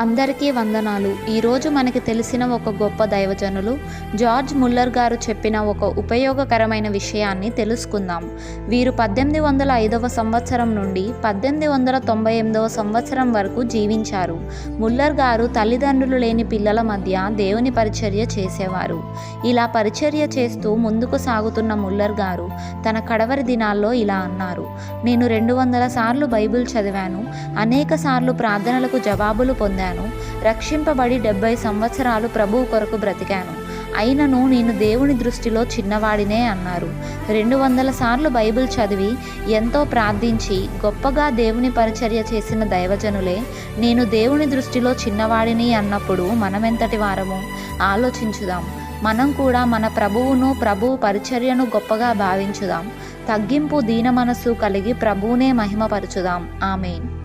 అందరికీ వందనాలు. ఈరోజు మనకి తెలిసిన ఒక గొప్ప దైవజనులు జార్జ్ ముల్లర్ గారు చెప్పిన ఒక ఉపయోగకరమైన విషయాన్ని తెలుసుకుందాం. వీరు పద్దెనిమిది వందల ఐదవ సంవత్సరం నుండి పద్దెనిమిది వందల తొంభై ఎనిమిదవ సంవత్సరం వరకు జీవించారు. ముల్లర్ గారు తల్లిదండ్రులు లేని పిల్లల మధ్య దేవుని పరిచర్య చేసేవారు. ఇలా పరిచర్య చేస్తూ ముందుకు సాగుతున్న ముల్లర్ గారు తన కడవరి దినాల్లో ఇలా అన్నారు. నేను రెండు వందల సార్లు బైబిల్ చదివాను. అనేక సార్లు ప్రార్థనలకు జవాబులు పొందాను. రక్షింపబడి డెబ్బై సంవత్సరాలు ప్రభువు కొరకు బ్రతికాను. అయినను నేను దేవుని దృష్టిలో చిన్నవాడినే అన్నారు. రెండు వందల సార్లు బైబిల్ చదివి ఎంతో ప్రార్థించి గొప్పగా దేవుని పరిచర్య చేసిన దైవజనులే నేను దేవుని దృష్టిలో చిన్నవాడిని అన్నప్పుడు మనమెంతటి వారము? ఆలోచించుదాం. మనం కూడా మన ప్రభువును ప్రభువు పరిచర్యను గొప్పగా భావించుదాం. తగ్గింపు దీన మనస్సు కలిగి ప్రభువునే మహిమపరచుదాం. ఆమెన్.